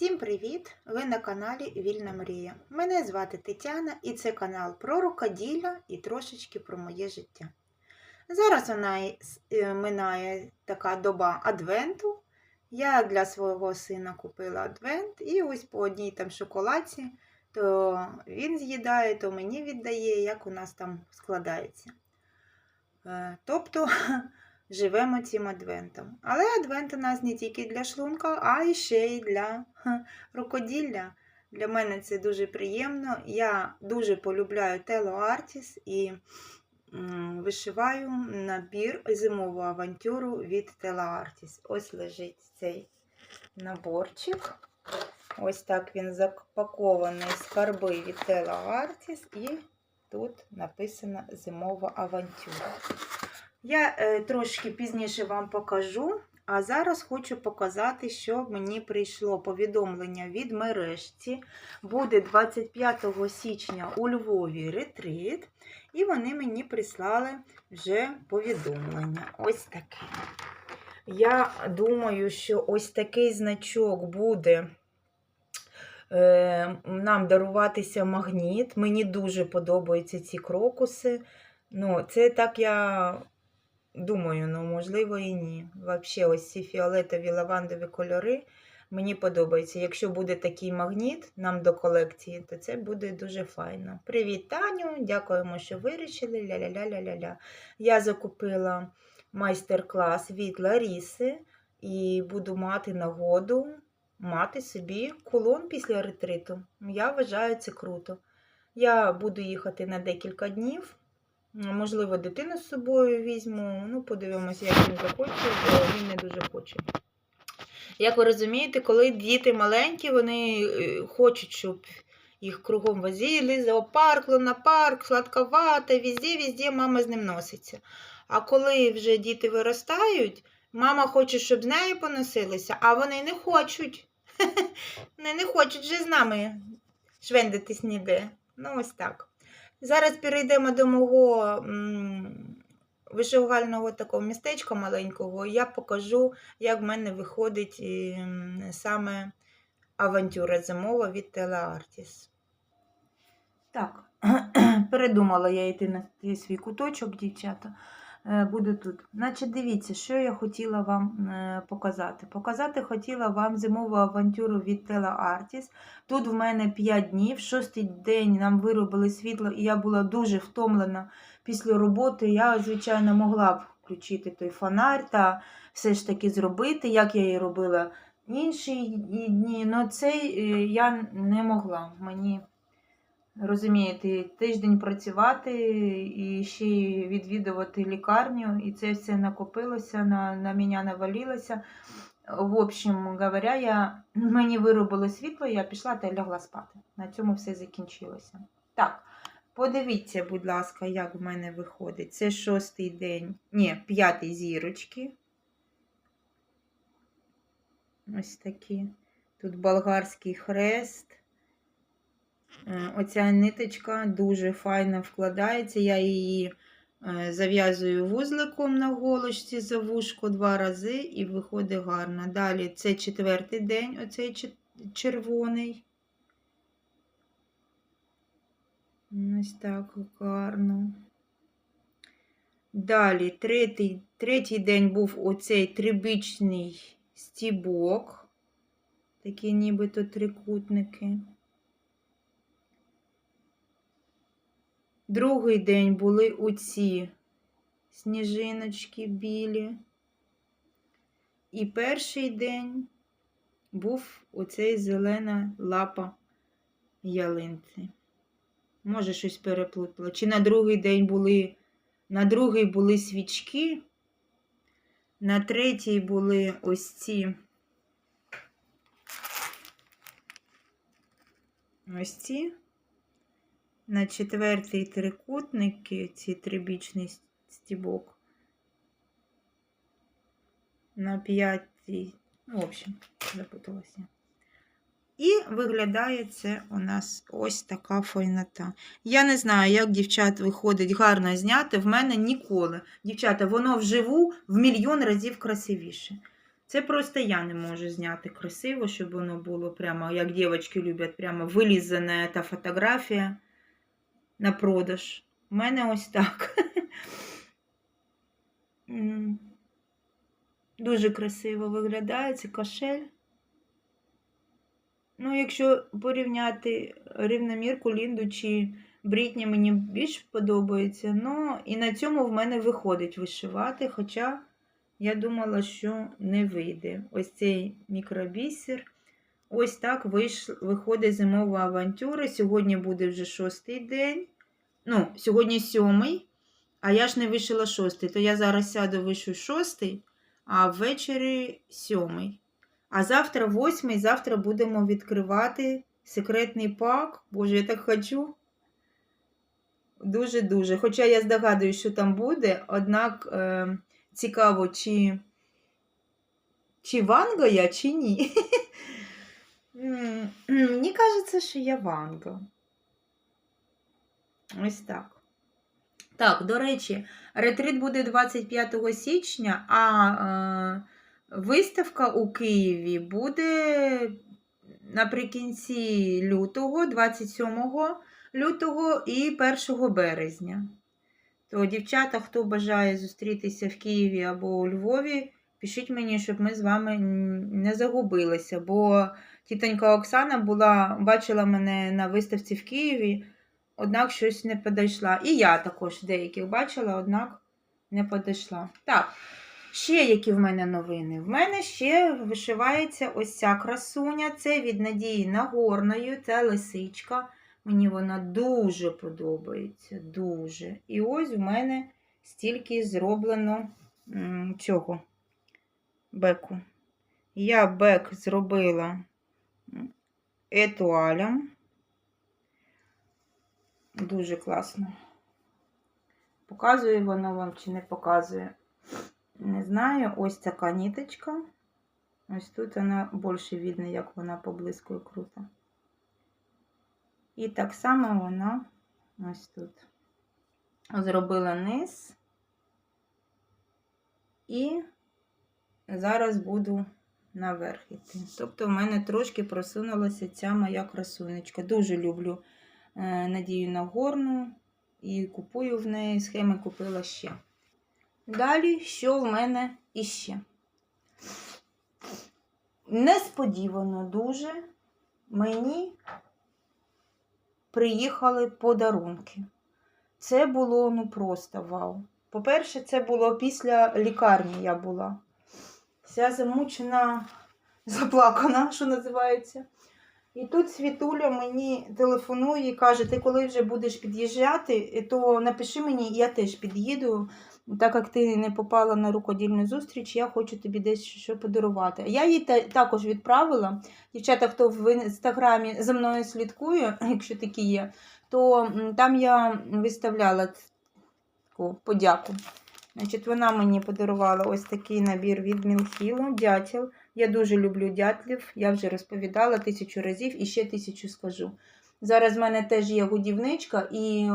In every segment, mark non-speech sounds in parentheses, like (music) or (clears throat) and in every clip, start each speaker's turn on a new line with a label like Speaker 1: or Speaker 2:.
Speaker 1: Всім привіт! Ви на каналі Вільна Мрія. Мене звати Тетяна і це канал про рукоділля і трошечки про моє життя. Зараз вона е, минає така доба адвенту. Я для свого сина купила адвент і ось по одній там шоколадці, то він з'їдає, то мені віддає, як у нас там складається. Е, Тобто (laughs) живемо цим адвентом. Але адвент у нас не тільки для шлунка, а й ще й для рукоділля. Для мене це дуже приємно. Я дуже полюбляю Тело Артіс і вишиваю набір зимову авантюру від Тело Артіс. Ось лежить цей наборчик. Ось так він запакований скарби від Тело Артіс, і тут написано зимова авантюра. Я е, трошки пізніше вам покажу, а зараз хочу показати, що мені прийшло повідомлення від мережці. Буде 25 січня у Львові ретрит, і вони мені прислали вже повідомлення. Ось таке. Я думаю, що ось такий значок буде е, нам даруватися магніт. Мені дуже подобаються ці крокуси. Ну, це так я думаю, ну можливо і ні. Взагалі, ось ці фіолетові лавандові кольори мені подобаються. Якщо буде такий магніт нам до колекції, то це буде дуже файно. Привіт, Таню! Дякуємо, що вирішили. Ля-ля-ля-ля-ля-ля. Я закупила майстер-клас від Ларіси і буду мати нагоду мати собі кулон після ретриту. Я вважаю це круто. Я буду їхати на декілька днів. Можливо, дитину з собою візьму. Ну, подивимося, як він захоче, бо він не дуже хоче. Як ви розумієте, коли діти маленькі, вони е, хочуть, щоб їх кругом возили, зоопарк, лунопарк, сладковато, везде, везде мама з ним носиться. А коли вже діти виростають, мама хоче, щоб з нею поносилися, а вони не хочуть. (laughs) Вони не хочуть вже з нами швендитись ніде. Ну, ось так. Зараз перейдемо до мого вишивального такого містечка маленького. Я покажу, як в мене виходить саме авантюра зимова від Телеартіс. Так, (clears throat) передумала я йти на свій куточок, дівчата. Е, Буду тут. Значить, дивіться, що я хотіла вам е, показати. Показати хотіла вам зимову авантюру від Телеартіс. Тут в мене 5 днів. Шостий день нам виробили світло, і я була дуже втомлена після роботи. Я, звичайно, могла б включити той фонарь та все ж таки зробити, як я і робила інші дні. але цей е, я не могла. Мені розумієте, тиждень працювати і ще відвідувати лікарню, і це все накопилося, на, на мене навалилося. В общем говоря, я, мені виробили світло, я пішла та лягла спати. На цьому все закінчилося. Так, подивіться, будь ласка, як в мене виходить. Це шостий день, ні, п'ятий зірочки. Ось такі. Тут болгарський хрест. Е, Оця ниточка дуже файно вкладається. Я її е, зав'язую вузликом на голочці за вушко два рази і виходить гарно. Далі це четвертий день, оцей червоний. Ось так гарно. Далі третій, третій день був оцей трибічний стібок. Такі нібито трикутники. Другий день були оці сніжиночки білі. І перший день був оцей зелена лапа ялинці. Може, щось переплутала. Чи на другий день були, на другий були свічки, на третій були ось ці. Ось ці. На четвертий трикутники, ці трибічний стібок. На п'ятий, ну, в общем, запуталася. І виглядає це у нас ось така файнота. Я не знаю, як дівчат виходить гарно зняти. В мене ніколи. Дівчата, воно вживу в мільйон разів красивіше. Це просто я не можу зняти красиво, щоб воно було прямо, як дівчатки люблять, прямо вилізана та фотографія на продаж. У мене ось так. (laughs) Дуже красиво виглядає це кошель. Ну, якщо порівняти рівномірку Лінду чи Брітні, мені більш подобається. Ну, і на цьому в мене виходить вишивати, хоча я думала, що не вийде. Ось цей мікробісер. Ось так вийш... виходить зимова авантюра. Сьогодні буде вже шостий день. Ну, сьогодні сьомий, а я ж не вишила шостий. То я зараз сяду вишу шостий, а ввечері сьомий. А завтра восьмий, завтра будемо відкривати секретний пак. Боже, я так хочу. Дуже-дуже. Хоча я здогадуюсь, що там буде, однак е, цікаво, чи, чи Ванга я, чи ні. (laughs) Мені кажеться, що я Ванга. Ось так. Так, до речі, ретрит буде 25 січня, а е, виставка у Києві буде наприкінці лютого, 27 лютого і 1 березня. То, дівчата, хто бажає зустрітися в Києві або у Львові, пишіть мені, щоб ми з вами не загубилися. Бо тітонька Оксана була, бачила мене на виставці в Києві, однак щось не подійшла. І я також деяких бачила, однак не подійшла. Так, ще які в мене новини? В мене ще вишивається ось ця красуня. Це від Надії Нагорної, це лисичка. Мені вона дуже подобається. Дуже. І ось в мене стільки зроблено цього беку. Я бек зробила етуалем. Дуже класно. Показує воно вам чи не показує. Не знаю, ось така ніточка. Ось тут вона більше видно, як вона поблискує круто. І так само вона ось тут. Зробила низ. І зараз буду наверх іти. Тобто, в мене трошки просунулася ця моя красунечка. Дуже люблю Надію Нагорну і купую в неї схеми купила ще. Далі, що в мене іще? Несподівано дуже мені приїхали подарунки. Це було ну просто вау. По-перше, це було після лікарні я була. Вся замучена, заплакана, що називається. І тут Світуля мені телефонує і каже: ти коли вже будеш під'їжджати, то напиши мені, я теж під'їду. Так як ти не попала на рукодільну зустріч, я хочу тобі десь що подарувати. Я їй та- також відправила. Дівчата, хто в інстаграмі за мною слідкує, (clears throat) якщо такі є, то там я виставляла таку подяку. Значить, вона мені подарувала ось такий набір від Мілхілу, дятел. Я дуже люблю дятлів, я вже розповідала тисячу разів і ще тисячу скажу. Зараз в мене теж є годівничка, і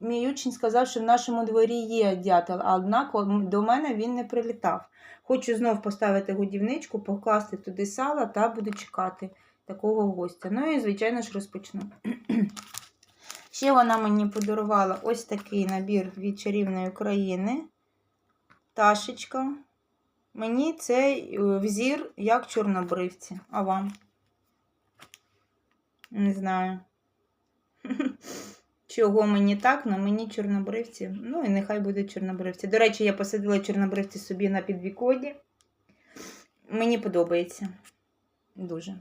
Speaker 1: мій учень сказав, що в нашому дворі є дятел, а однак до мене він не прилітав. Хочу знов поставити годівничку, покласти туди сало та буду чекати такого гостя. Ну і, звичайно ж, розпочну. (clears throat) Ще вона мені подарувала ось такий набір від чарівної країни. Ташечка. Мені цей е, взір як чорнобривці. А вам? Не знаю. (laughs) Чого мені так, але мені чорнобривці. Ну і нехай буде чорнобривці. До речі, я посадила чорнобривці собі на підвікоді. Мені подобається. Дуже.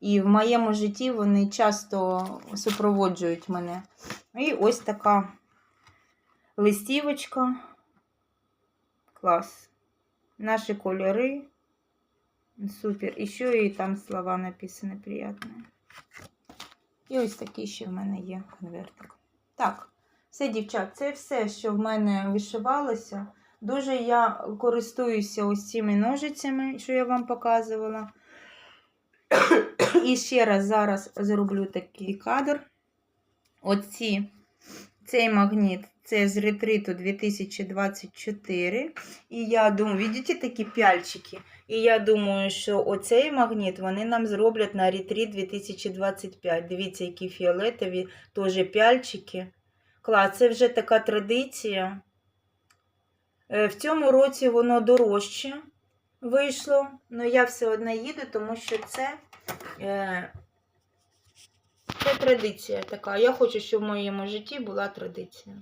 Speaker 1: І в моєму житті вони часто супроводжують мене. І ось така листівочка. Клас. Наші кольори. Супер. І ще і там слова написані приятні. І ось такий ще в мене є конвертик. Так, все, дівчат, це все, що в мене вишивалося. Дуже я користуюся ось цими ножицями, що я вам показувала. І ще раз зараз зроблю такий кадр. Оці, цей магніт Це з ретриту 2024. І я думаю, бачите такі пяльчики? І я думаю, що оцей магніт вони нам зроблять на ретрит 2025. Дивіться, які фіолетові, теж пяльчики. Клас, це вже така традиція. Е, В цьому році воно дорожче вийшло, але я все одно їду, тому що це, е, це традиція така. Я хочу, щоб в моєму житті була традиція.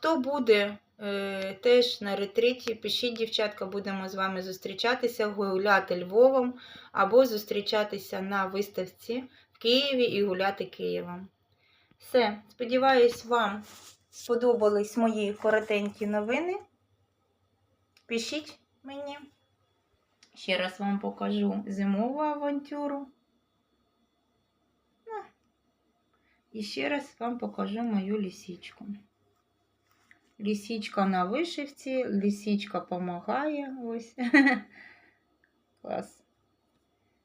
Speaker 1: Хто буде е, теж на ретриті, пишіть, дівчатка, будемо з вами зустрічатися, гуляти Львовом або зустрічатися на виставці в Києві і гуляти Києвом. Все, сподіваюсь, вам сподобались мої коротенькі новини. Пишіть мені. Ще раз вам покажу зимову авантюру. Ну, І ще раз вам покажу мою лісічку. Лісічка на вишивці, лісічка допомагає. Ось. (laughs) Клас.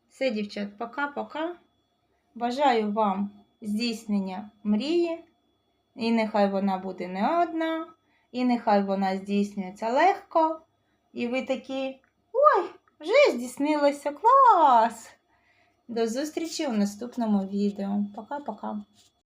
Speaker 1: Все, дівчат, пока-пока. Бажаю вам здійснення мрії. І нехай вона буде не одна, і нехай вона здійснюється легко. І ви такі, ой, вже здійснилося клас! До зустрічі у наступному відео. Пока-пока.